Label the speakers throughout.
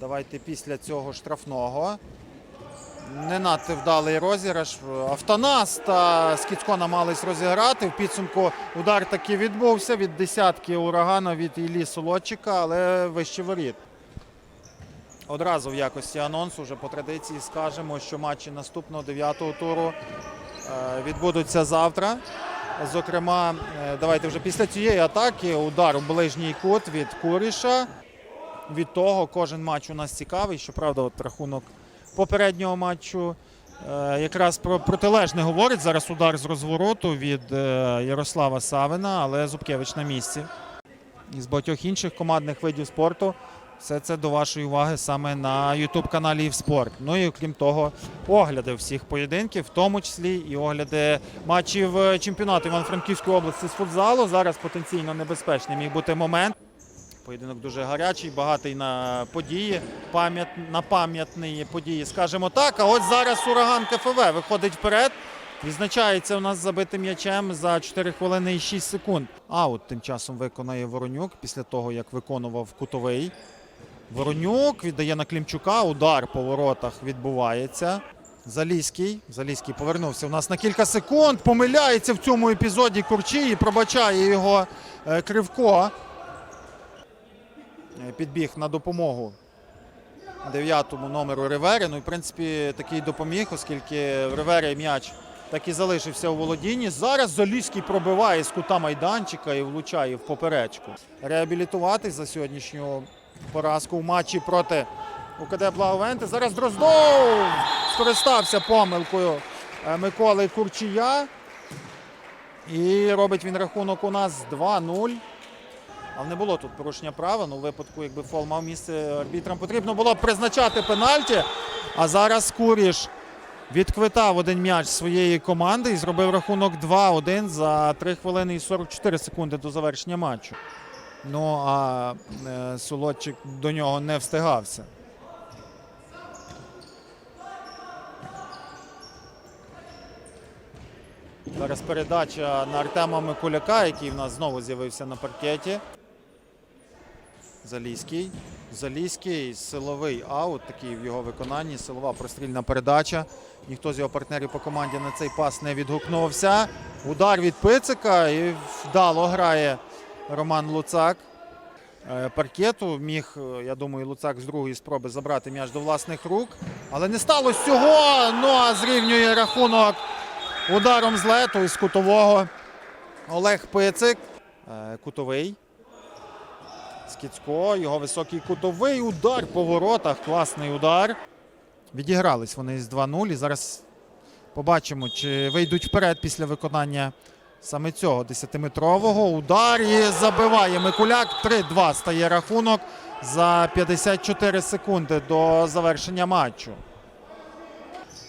Speaker 1: Давайте після цього штрафного. Не надто вдалий розіграш. Автонас та Скіцько намагались розіграти. В підсумку удар таки відбувся від десятки урагана від Іллі Солодчика, але вище воріт. Одразу в якості анонсу, вже по традиції скажемо, що матчі наступного дев'ятого туру е, відбудуться завтра. Зокрема, е, давайте вже після цієї атаки удар у ближній кут від Куріша. Від того кожен матч у нас цікавий. Щоправда, от рахунок попереднього матчу е, якраз про протилежне говорить. Зараз удар з розвороту від е, Ярослава Савина, але Зубкевич на місці. Із багатьох інших командних видів спорту. Все це до вашої уваги саме на youtube каналі «Івспорт». Ну і крім того, огляди всіх поєдинків, в тому числі і огляди матчів е, чемпіонату Івано-Франківської області з футзалу. Зараз потенційно небезпечний міг бути момент. Поєдинок дуже гарячий, багатий на події, пам'ят, на пам'ятні події, скажімо так. А от зараз ураган КФВ виходить вперед. Відзначається у нас забитим м'ячем за 4 хвилини і 6 секунд. Аут тим часом виконає Воронюк після того, як виконував кутовий. Воронюк віддає на Клімчука. Удар по воротах відбувається. Залізький. Залізький повернувся у нас на кілька секунд. Помиляється в цьому епізоді Курчій і пробачає його е, Кривко. Е, Підбіг на допомогу дев'ятому номеру Ривері. Ну в принципі такий допоміг, оскільки в Ривері м'яч так і залишився у володінні. Зараз Залізький пробиває з кута майданчика і влучає в поперечку. Реабілітуватись за сьогоднішню поразку в матчі проти УКД Благовенти. Зараз Дроздов скористався помилкою е, Миколи Курчія. І робить він рахунок у нас 2-0. Але не було тут порушення права. Ну, у випадку, якби фол мав місце арбітрам, потрібно було б призначати пенальті. А зараз Куріш відквитав один м'яч своєї команди і зробив рахунок 2-1 за 3 хвилини і 44 секунди до завершення матчу. Ну а е, Солодчик до нього не встигався. Зараз передача на Артема Микуляка, який в нас знову з'явився на паркеті. Залізький. Залізький, силовий аут, такий в його виконанні, силова прострільна передача. Ніхто з його партнерів по команді на цей пас не відгукнувся. Удар від Пицика і вдало грає Роман Луцак. Е, Паркету міг, е, я думаю, Луцак з другої спроби забрати м'яч до власних рук. Але не сталося цього. Ну а зрівнює рахунок ударом з лету із кутового. Олег Пицик. Е, Кутовий. Скіцько, його високий кутовий удар по воротах. Класний удар. Відігрались вони з 2-0. І зараз побачимо, чи вийдуть вперед після виконання саме цього 10-метрового. Удар і забиває Микуляк. 3-2 стає рахунок за 54 секунди до завершення матчу.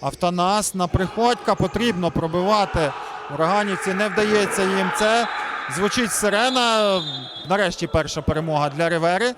Speaker 1: Автонас на приходька потрібно пробивати. Ураганівці не вдається їм це. Звучить сирена. Нарешті перша перемога для Ривери.